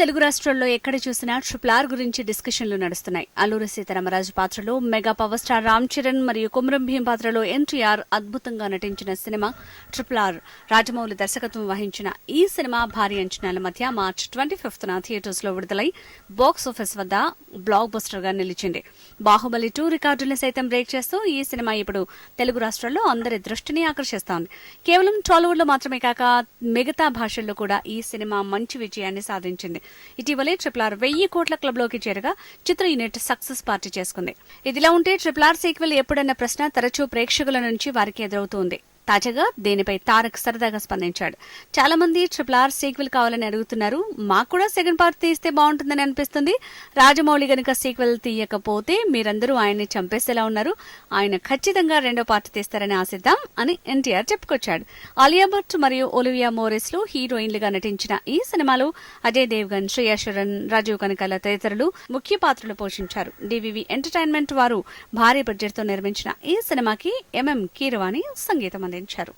తెలుగు రాష్ట్రాల్లో ఎక్కడ చూసినా ట్రిపుల్ ఆర్ గురించి డిస్కషన్లు నడుస్తున్నాయి. అల్లూరి సీతారామరాజు పాత్రలో mega power star Ram Charan మరియు కుమరం భీం పాత్రలో ఎన్టీఆర్ అద్భుతంగా నటించిన సినిమా ట్రిపుల్ ఆర్ రాజమౌళి దర్శకత్వం వహించిన ఈ సినిమా భారీ అంచనాల మధ్య మార్చ్ ట్వంటీ ఫిఫ్త్ థియేటర్స్లో విడుదలై బాక్స్ ఆఫీస్ వద్ద బ్లాక్ బస్టర్గా నిలిచింది. బాహుబలి టూ రికార్డులను సైతం బ్రేక్ చేస్తూ ఈ సినిమా ఇప్పుడు తెలుగు రాష్ట్రాల్లో అందరి దృష్టిని ఆకర్షిస్తోంది. కేవలం టాలీవుడ్లో మాత్రమే కాక మిగతా భాషల్లో కూడా ఈ సినిమా మంచి విజయాన్ని సాధించింది. ఇటీవలే ట్రిపుల్ ఆర్ వెయ్యి కోట్ల క్లబ్లోకి చేరగా చిత్ర యూనిట్ సక్సెస్ పార్టీ చేసుకుంది. ఇదిలా ఉంటే ట్రిపుల్ ఆర్ సీక్వెల్ ఎప్పుడన్న ప్రశ్న తరచూ ప్రేక్షకుల నుంచి వారికి ఎదురవుతోంది తాజాగా దీనిపై తారక్ సరదాగా స్పందించాడు. చాలా మంది ట్రిపుల్ ఆర్ సీక్వెల్ కావాలని అడుగుతున్నారు. మాకు కూడా సెకండ్ పార్ట్ తీస్తే బాగుంటుందని అనిపిస్తుంది. రాజమౌళి గనుక సీక్వెల్ తీయకపోతే మీరందరూ ఆయన్ని చంపేసేలా ఉన్నారు. ఆయన ఖచ్చితంగా రెండో పార్ట్ తీస్తారని ఆశిద్దాం అని ఎన్టీఆర్ చెప్పుకొచ్చాడు. ఆలియా భట్ మరియు ఒలివియా మోరెస్లో హీరోయిన్లుగా నటించిన ఈ సినిమాలో అజయ్ దేవ్గన్ శ్రేయాశరణ్ రాజీవ్ కనకాల తదితరులు ముఖ్య పాత్రలు పోషించారు. డివివి ఎంటర్టైన్మెంట్ వారు భారీ బడ్జెట్తో నిర్మించిన ఈ సినిమాకి ఎంఎం కీరవాణి సంగీతం అందించారు వెల్లడించారు